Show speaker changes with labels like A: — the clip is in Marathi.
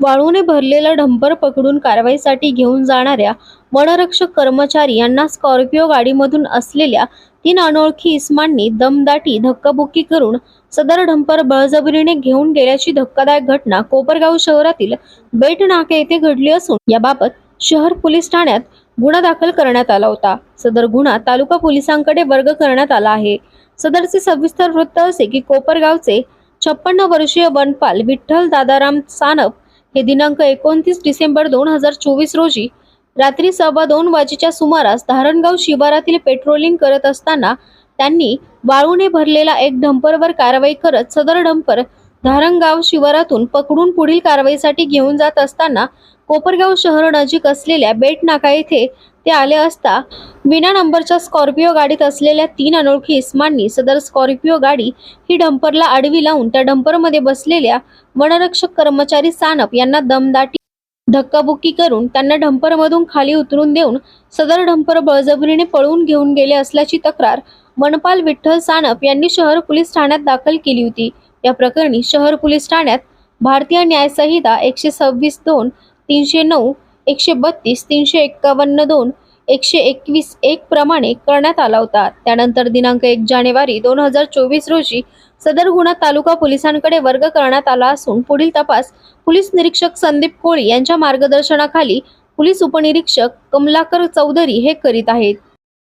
A: वाळूने भरलेलं ढंपर पकडून कारवाईसाठी घेऊन जाणाऱ्या वनरक्षक कर्मचारी यांना स्कॉर्पिओ गाडीमधून असलेल्या तीन अनोळखी इस्मांनी दमदाटी धक्काबुक्की करून सदर ढंपर बळजबरीने घेऊन गेल्याची धक्कादायक घटना कोपरगाव शहरातील बेट नाके येथे घडली असून याबाबत शहर पोलीस ठाण्यात गुन्हा दाखल करण्यात आला होता. सदर गुन्हा तालुका पोलिसांकडे वर्ग करण्यात आला आहे. सदरचे सविस्तर वृत्त असे की कोपरगावचे छप्पन्न वर्षीय वनपाल विठ्ठल दादाराम सानप हे दिनांक एकोणतीस डिसेंबर दोन हजार चोवीस रोजी रात्री सव्वा दोन वाजेच्या सुमारास धारणगाव शिवारातील पेट्रोलिंग करत असताना त्यांनी वाळूने भरलेला एक डंपरवर कारवाई करत सदर डंपर धारणगाव शिवारातून पकडून पुढील कारवाईसाठी घेऊन जात असताना कोपरगाव शहर नजीक असलेल्या बेट नाका येथे ते आले असता विना नंबरच्या स्कॉर्पिओ गाडीत असलेल्या तीन अनोळखी इस्मांनी सदर स्कॉर्पिओ गाडी ही डंपरला आडवी लावून त्या डंपरमध्ये बसलेल्या वनरक्षक कर्मचारी सानप यांना दमदाटी धक्काबुक्की करून त्यांना डंपरमधून खाली उतरून देऊन सदर डंपर बळजबरीने पळून घेऊन गेले असल्याची तक्रार मनपाल विठ्ठल सानप यांनी शहर पोलीस ठाण्यात दाखल केली होती. या प्रकरणी शहर पोलीस ठाण्यात भारतीय न्यायसंहिता एकशे सव्वीस दोन तीनशे नऊ एकशे बत्तीस तीनशे एक्कावन्न दोन एकशे एकवीस एक प्रमाणे करण्यात आला होता. त्यानंतर दिनांक एक जानेवारी दोन हजार चोवीस रोजी सदर गुन्हा तालुका पोलिसांकडे वर्ग करण्यात आला असून पुढील तपास पोलीस निरीक्षक संदीप कोळी यांच्या मार्गदर्शनाखाली पोलीस उपनिरीक्षक कमलाकर चौधरी हे करीत आहेत.